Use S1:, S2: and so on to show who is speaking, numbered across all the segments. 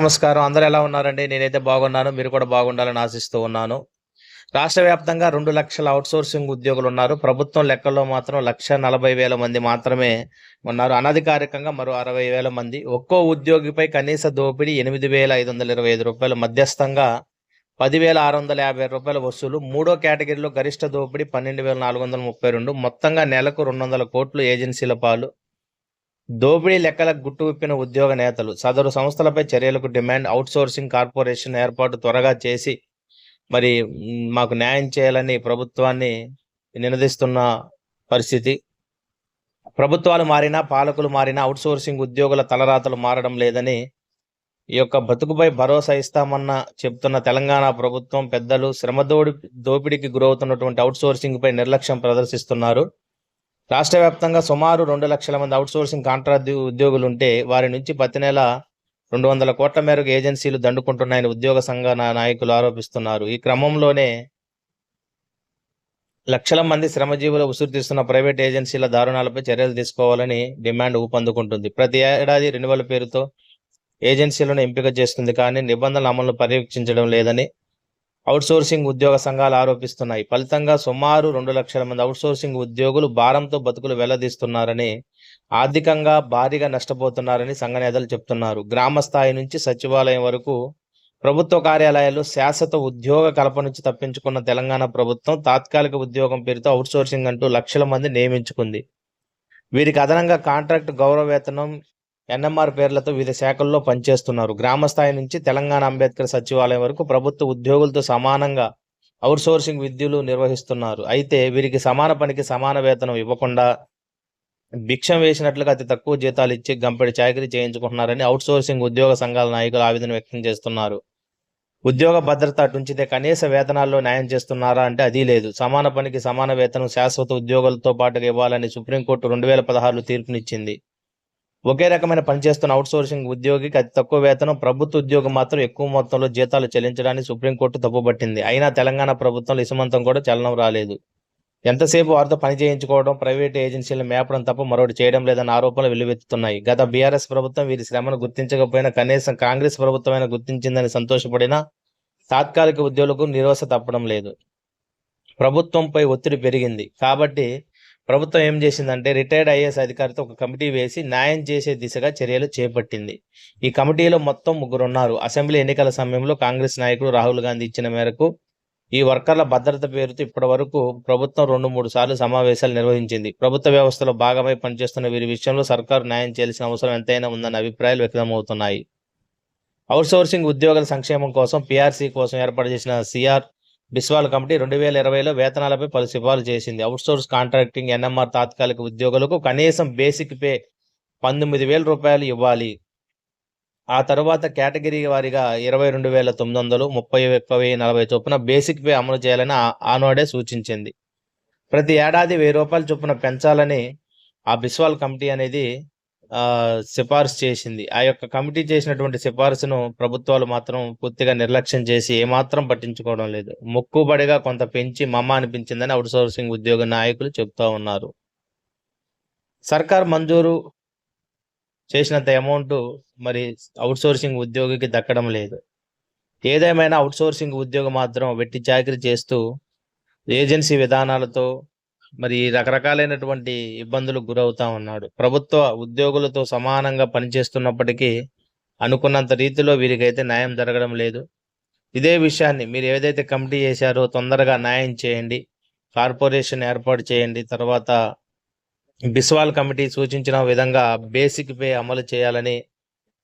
S1: నమస్కారం. అందరూ ఎలా ఉన్నారండి? నేనైతే బాగున్నాను. మీరు కూడా బాగుండాలని ఆశిస్తూ ఉన్నాను. రాష్ట్ర వ్యాప్తంగా రెండు లక్షల అవుట్సోర్సింగ్ ఉద్యోగులు ఉన్నారు. ప్రభుత్వం లెక్కల్లో మాత్రం లక్ష నలభై వేల మంది మాత్రమే ఉన్నారు. అనధికారికంగా మరో అరవై వేల మంది. ఒక్కో ఉద్యోగిపై కనీస దోపిడీ ఎనిమిది వేల ఐదు వందల ఇరవై ఐదు రూపాయలు. మధ్యస్థంగా పదివేల ఆరు వందల యాభై రూపాయల వసూలు. మూడో కేటగిరీలో గరిష్ట దోపిడీ పన్నెండు వేల నాలుగు వందల ముప్పై రెండు. మొత్తంగా నెలకు రెండు వందల కోట్లు ఏజెన్సీల పాలు. దోపిడీ లెక్కల గుట్టు విప్పిన ఉద్యోగ నేతలు. సదరు సంస్థలపై చర్యలకు డిమాండ్ అవుట్సోర్సింగ్ కార్పొరేషన్ ఏర్పాటు త్వరగా చేసి మరి మాకు న్యాయం చేయాలని ప్రభుత్వాన్ని నినదిస్తున్న పరిస్థితి. ప్రభుత్వాలు మారినా పాలకులు మారినా అవుట్సోర్సింగ్ ఉద్యోగుల తలరాతలు మారడం లేదని ఈ యొక్క బతుకుపై భరోసా ఇస్తామన్న చెప్తున్న తెలంగాణ ప్రభుత్వం పెద్దలు శ్రమ దోడి దోపిడీకి గురవుతున్నటువంటి అవుట్సోర్సింగ్పై నిర్లక్ష్యం ప్రదర్శిస్తున్నారు. రాష్ట్ర వ్యాప్తంగా సుమారు రెండు లక్షల మంది అవుట్సోర్సింగ్ కాంట్రాక్ట్ ఉద్యోగులు ఉంటే వారి నుంచి ప్రతి నెల రెండు వందల కోట్ల మేరకు ఏజెన్సీలు దండుకుంటున్నాయని ఉద్యోగ సంఘ నాయకులు ఆరోపిస్తున్నారు. ఈ క్రమంలోనే లక్షల మంది శ్రమజీవులు ఉసురు తీస్తున్న ప్రైవేట్ ఏజెన్సీల దారుణాలపై చర్యలు తీసుకోవాలని డిమాండ్ ఊపందుకుంటుంది. ప్రతి ఏడాది రెన్యువల్ పేరుతో ఏజెన్సీలను ఎంపిక చేస్తుంది కానీ నిబంధనల అమలును పర్యవేక్షించడం లేదని అవుట్సోర్సింగ్ ఉద్యోగ సంఘాలు ఆరోపిస్తున్నాయి. ఫలితంగా సుమారు రెండు లక్షల మంది అవుట్సోర్సింగ్ ఉద్యోగులు భారంతో బతుకులు వెల్లదీస్తున్నారని ఆర్థికంగా భారీగా నష్టపోతున్నారని సంఘ నేతలు చెప్తున్నారు. గ్రామ స్థాయి నుంచి సచివాలయం వరకు ప్రభుత్వ కార్యాలయాలు శాశ్వత ఉద్యోగ కల్పన నుంచి తప్పించుకున్న తెలంగాణ ప్రభుత్వం తాత్కాలిక ఉద్యోగం పేరుతో అవుట్సోర్సింగ్ అంటూ లక్షల మంది నియమించుకుంది. వీరికి అదనంగా కాంట్రాక్ట్ గౌరవ వేతనం ఎన్ఎంఆర్ పేర్లతో వివిధ శాఖల్లో పనిచేస్తున్నారు. గ్రామ స్థాయి నుంచి తెలంగాణ అంబేద్కర్ సచివాలయం వరకు ప్రభుత్వ ఉద్యోగులతో సమానంగా అవుట్సోర్సింగ్ విద్యులు నిర్వహిస్తున్నారు. అయితే వీరికి సమాన పనికి సమాన వేతనం ఇవ్వకుండా భిక్షం వేసినట్లుగా అతి తక్కువ జీతాలు ఇచ్చి గంపెడి చాకరీ చేయించుకుంటున్నారని అవుట్సోర్సింగ్ ఉద్యోగ సంఘాల నాయకులు ఆవేదన వ్యక్తం చేస్తున్నారు. ఉద్యోగ భద్రత అటుంచితే కనీస వేతనాల్లో న్యాయం చేస్తున్నారా అంటే అది లేదు. సమాన పనికి సమాన వేతనం శాశ్వత ఉద్యోగులతో పాటుగా ఇవ్వాలని సుప్రీంకోర్టు రెండు వేల పదహారులో తీర్పునిచ్చింది. ఒకే రకమైన పనిచేస్తున్న అవుట్సోర్సింగ్ ఉద్యోగికి అతి తక్కువ వేతనం ప్రభుత్వ ఉద్యోగం మాత్రం ఎక్కువ మొత్తంలో జీతాలు చెల్లించడానికి సుప్రీంకోర్టు తప్పుపట్టింది. అయినా తెలంగాణ ప్రభుత్వంలో ఇసుమంతం కూడా చలనం రాలేదు. ఎంతసేపు వారితో పని చేయించుకోవడం ప్రైవేట్ ఏజెన్సీలను మేపడం తప్ప మరొకటి చేయడం లేదన్న ఆరోపణలు వెల్లువెత్తుతున్నాయి. గత బీఆర్ఎస్ ప్రభుత్వం వీరి శ్రమను గుర్తించకపోయినా కనీసం కాంగ్రెస్ ప్రభుత్వమైన గుర్తించిందని సంతోషపడిన తాత్కాలిక ఉద్యోగులకు నిరోస తప్పడం లేదు. ప్రభుత్వంపై ఒత్తిడి పెరిగింది. కాబట్టి ప్రభుత్వం ఏం చేసిందంటే రిటైర్డ్ ఐఏఎస్ అధికారితో ఒక కమిటీ వేసి న్యాయం చేసే దిశగా చర్యలు చేపట్టింది. ఈ కమిటీలో మొత్తం ముగ్గురు ఉన్నారు అసెంబ్లీ ఎన్నికల సమయంలో కాంగ్రెస్ నాయకుడు రాహుల్ గాంధీ ఇచ్చిన మేరకు ఈ వర్కర్ల భద్రత పేరుతో ఇప్పటి వరకు ప్రభుత్వం రెండు మూడు సార్లు సమావేశాలు నిర్వహించింది. ప్రభుత్వ వ్యవస్థలో భాగమై పనిచేస్తున్న వీరి విషయంలో సర్కారు న్యాయం చేయాల్సిన అవసరం ఎంతైనా ఉందన్న అభిప్రాయాలు వ్యక్తమవుతున్నాయి. అవుట్సోర్సింగ్ ఉద్యోగుల సంక్షేమం కోసం పిఆర్సీ కోసం ఏర్పాటు చేసిన సిఆర్ బిస్వాల్ కమిటీ రెండు వేల ఇరవైలో వేతనాలపై పలు సిఫార్సు చేసింది. అవుట్సోర్స్ కాంట్రాక్టింగ్ ఎన్ఎంఆర్ తాత్కాలిక ఉద్యోగులకు కనీసం బేసిక్ పే పంతొమ్మిది వేల రూపాయలు ఇవ్వాలి. ఆ తర్వాత కేటగిరీ వారీగా ఇరవై రెండు వేల తొమ్మిది వందలు ముప్పై ఒక్క వెయ్యి నలభై చొప్పున బేసిక్ పే అమలు చేయాలని ఆనోడే ఆనాడే సూచించింది. ప్రతి ఏడాది వెయ్యి రూపాయల చొప్పున పెంచాలని ఆ బిస్వాల్ కమిటీ అనేది సిఫార్సు చేసింది. ఆ యొక్క కమిటీ చేసినటువంటి సిఫార్సును ప్రభుత్వాలు మాత్రం పూర్తిగా నిర్లక్ష్యం చేసి ఏమాత్రం పట్టించుకోవడం లేదు. మొక్కుబడిగా కొంత పెంచి మమ్మ అనిపించిందని అవుట్సోర్సింగ్ ఉద్యోగ నాయకులు చెబుతూ ఉన్నారు. సర్కార్ మంజూరు చేసినంత అమౌంట్ మరి అవుట్ సోర్సింగ్ ఉద్యోగికి దక్కడం లేదు. ఏదేమైనా అవుట్ సోర్సింగ్ ఉద్యోగం మాత్రం వెట్టి చాకరీ చేస్తూ ఏజెన్సీ విధానాలతో మరి రకరకాలైనటువంటి ఇబ్బందులకు గురవుతా ఉన్నాడు. ప్రభుత్వ ఉద్యోగులతో సమానంగా పనిచేస్తున్నప్పటికీ అనుకున్నంత రీతిలో వీరికైతే న్యాయం జరగడం లేదు. ఇదే విషయాన్ని మీరు ఏదైతే కమిటీ చేశారో తొందరగా న్యాయం చేయండి. కార్పొరేషన్ ఏర్పాటు చేయండి. తర్వాత బిస్వాల్ కమిటీ సూచించిన విధంగా బేసిక్ పే అమలు చేయాలని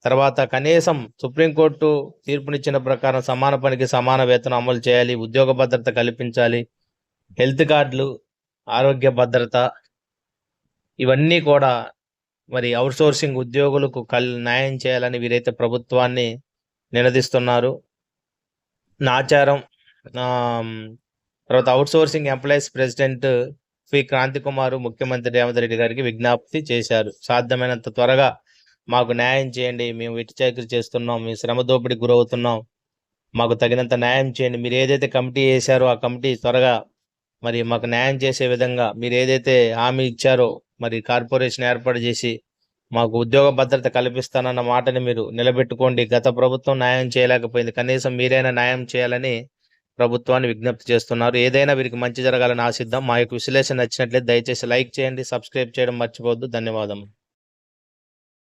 S1: తర్వాత కనీసం సుప్రీంకోర్టు తీర్పునిచ్చిన ప్రకారం సమాన పనికి సమాన వేతనం అమలు చేయాలి ఉద్యోగ భద్రత కల్పించాలి హెల్త్ కార్డులు ఆరోగ్య భద్రత ఇవన్నీ కూడా మరి అవుట్సోర్సింగ్ ఉద్యోగులకు కల్ న్యాయం చేయాలని వీరైతే ప్రభుత్వాన్ని నిలదీస్తున్నారు నాచారం తర్వాత outsourcing employees president P Kranti Kumar ముఖ్యమంత్రి రేవంత్ రెడ్డి గారికి విజ్ఞప్తి చేశారు. సాధ్యమైనంత త్వరగా మాకు న్యాయం చేయండి మేము వెట్టి చేస్తున్నాం మేము శ్రమ దోపిడీకి గురవుతున్నాం మాకు తగినంత న్యాయం చేయండి. మీరు ఏదైతే కమిటీ వేశారో ఆ కమిటీ త్వరగా మరి మాకు న్యాయం చేసే విధంగా మీరు ఏదైతే హామీ ఇచ్చారో మరి కార్పొరేషన్ ఏర్పాటు చేసి మాకు ఉద్యోగ భద్రత కల్పిస్తానన్న మాటని మీరు నిలబెట్టుకోండి. గత ప్రభుత్వం న్యాయం చేయలేకపోయింది. కనీసం మీరైనా న్యాయం చేయాలని ప్రభుత్వాన్ని విజ్ఞప్తి చేస్తున్నారు. ఏదైనా వీరికి మంచి జరగాలని ఆశిద్దాం. మా యొక్క విశ్లేషణ నచ్చినట్లయితే దయచేసి లైక్ చేయండి సబ్స్క్రైబ్ చేయడం మర్చిపోవద్దు. ధన్యవాదం